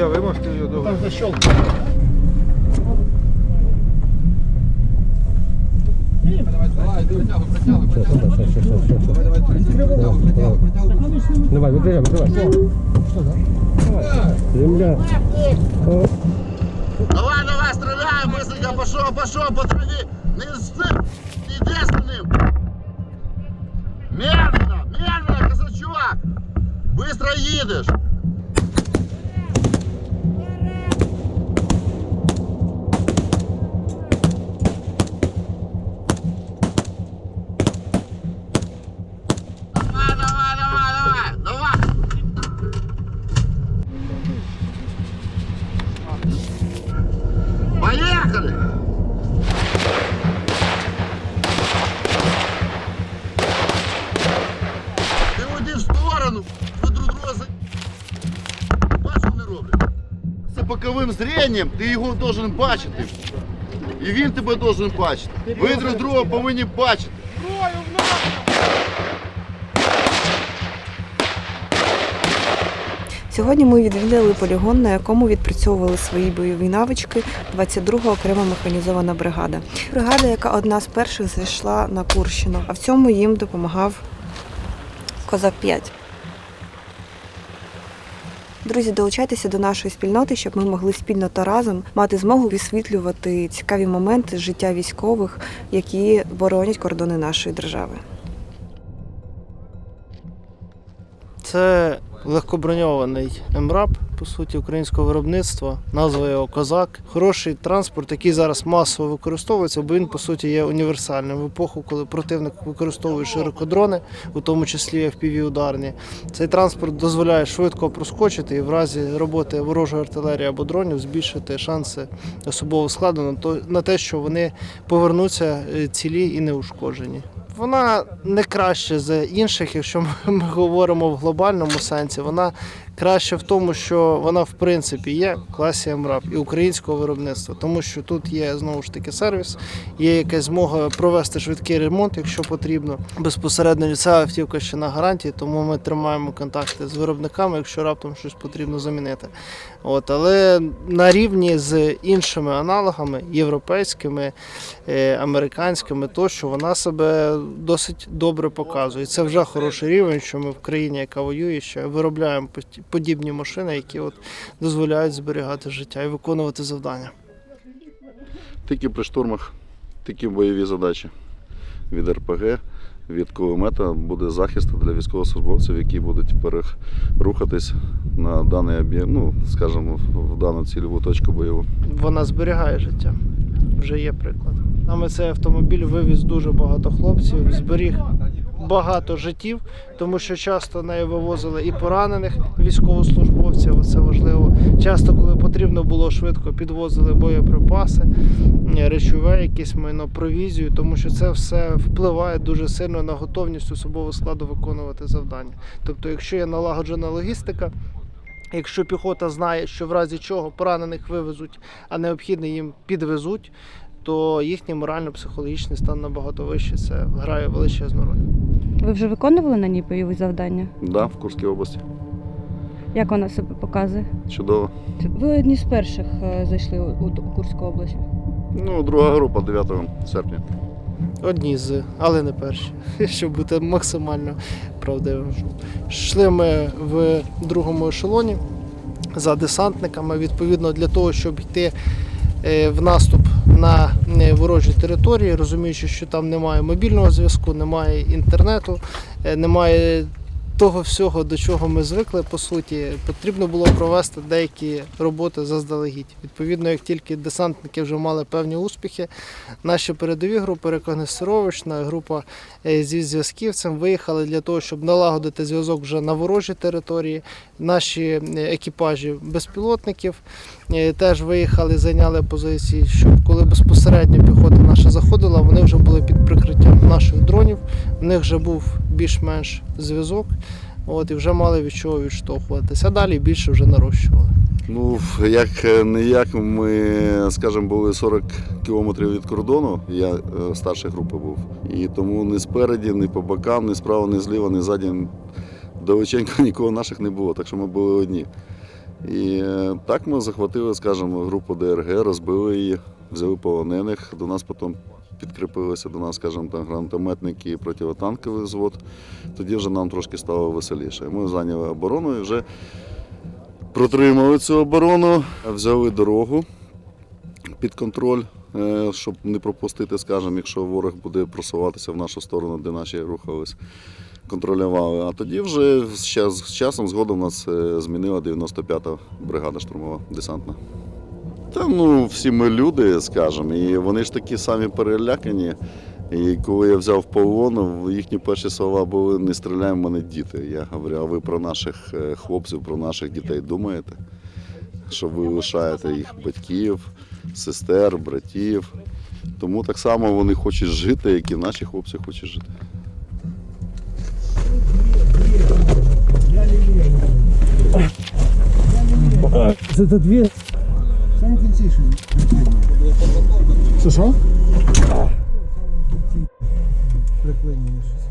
я вимостив його добре. Давай, викривай, викривай. Земля. Давай, давай, стреляем, быстренько, пошел, пошел, по траве. Не иди за ним. Медленно, медленно, казачок. Быстро едешь. Боковим зренням ти його должен бачити. І він тебе должен бачити. Ви друг друга повинні бачити. Сьогодні ми відвідали полігон, на якому відпрацьовували свої бойові навички 22-га окрема механізована бригада. Бригада, яка одна з перших зайшла на Курщину, а в цьому їм допомагав Козак 5. Друзі, долучайтеся до нашої спільноти, щоб ми могли спільно та разом мати змогу висвітлювати цікаві моменти з життя військових, які боронять кордони нашої держави. Це легкоброньований МРАП, по суті, українського виробництва, назва його Козак. Хороший транспорт, який зараз масово використовується, бо він, по суті, є універсальним в епоху, коли противник використовує широкодрони, у тому числі fpv ударні Цей транспорт дозволяє швидко проскочити і в разі роботи ворожої артилерії або дронів збільшити шанси особового складу на те, що вони повернуться е, цілі і неушкоджені. Вона не краще за інших, якщо ми- говоримо в глобальному сенсі. Вона краще в тому, що вона в принципі є в класі МРАП і українського виробництва, тому що тут є знову ж таки сервіс, є якась змога провести швидкий ремонт, якщо потрібно. Безпосередньо ця автівка ще на гарантії, тому ми тримаємо контакти з виробниками, якщо раптом щось потрібно замінити. От, але на рівні з іншими аналогами, європейськими, е, американськими, то що вона себе досить добре показує. Це вже хороший рівень, що ми в країні, яка воює, ще виробляємо поті- подібні машини, які от дозволяють зберігати життя і виконувати завдання. Тільки при штурмах, тільки бойові задачі від РПГ, від кулемета буде захист для військовослужбовців, які будуть перех- рухатись на даний об'єкт, ну, скажімо, в дану цільову точку бойову. Вона зберігає життя. Вже є приклад. Саме цей автомобіль вивіз дуже багато хлопців, зберіг багато життів, тому що часто нею вивозили і поранених військовослужбовців. Це важливо. Часто, коли потрібно було швидко, підвозили боєприпаси, речове, якесь майно, провізію, тому що це все впливає дуже сильно на готовність особового складу виконувати завдання. Тобто, якщо є налагоджена логістика. Якщо піхота знає, що в разі чого поранених вивезуть, а необхідне їм підвезуть, то їхній морально-психологічний стан набагато вищий. Це грає величезну роль. Ви вже виконували на ній бойові завдання? Да, в Курській області. Як вона себе показує? Чудово. Ви одні з перших е, зайшли у, Курську область. Ну, друга група 9 серпня. Одні з, але не перші, щоб бути максимально правдивим. Йшли ми в другому ешелоні за десантниками. Відповідно, для того, щоб йти е, в наступ на ворожі території, розуміючи, що там немає мобільного зв'язку, немає інтернету, е, немає того всього, до чого ми звикли, по суті, потрібно було провести деякі роботи заздалегідь. Відповідно, як тільки десантники вже мали певні успіхи, наші передові групи рекогносцировочна група е, зі зв'язківцем виїхали для того, щоб налагодити зв'язок вже на ворожій території. Наші е, екіпажі безпілотників е, теж виїхали, зайняли позиції, щоб коли безпосередньо піхота наша заходила, вони вже були під прикриттям наших дронів. В них вже був більш-менш зв'язок. От, і вже мали від чого відштовхуватися. А далі більше вже нарощували. Ну, як е, не як, ми, скажімо, були 40 кілометрів від кордону, я е, старшої групи був. І тому ні спереді, ні по бокам, ні справа, ні зліва, ні ззаді далеченько нікого наших не було, так що ми були одні. І е, так ми захватили, скажімо, групу ДРГ, розбили її, взяли полонених. До нас потім підкріпилися до нас, скажімо, там гранатометники і противотанковий взвод. Тоді вже нам трошки стало веселіше. Ми зайняли оборону і вже протримали цю оборону, взяли дорогу під контроль, е, щоб не пропустити, скажімо, якщо ворог буде просуватися в нашу сторону, де наші рухались, контролювали. А тоді вже з час- з часом згодом нас е, змінила 95-та бригада штурмова десантна. Та ну, всі ми люди, скажімо, і вони ж такі самі перелякані. І коли я взяв полон, їхні перші слова були не стріляй в мене діти. Я говорю, а ви про наших е, хлопців, про наших дітей думаєте? Що ви лишаєте їх батьків, сестер, братів. Тому так само вони хочуть жити, як і наші хлопці хочуть жити. Це та дві. Саме кінці? Що що? Приклинення щось.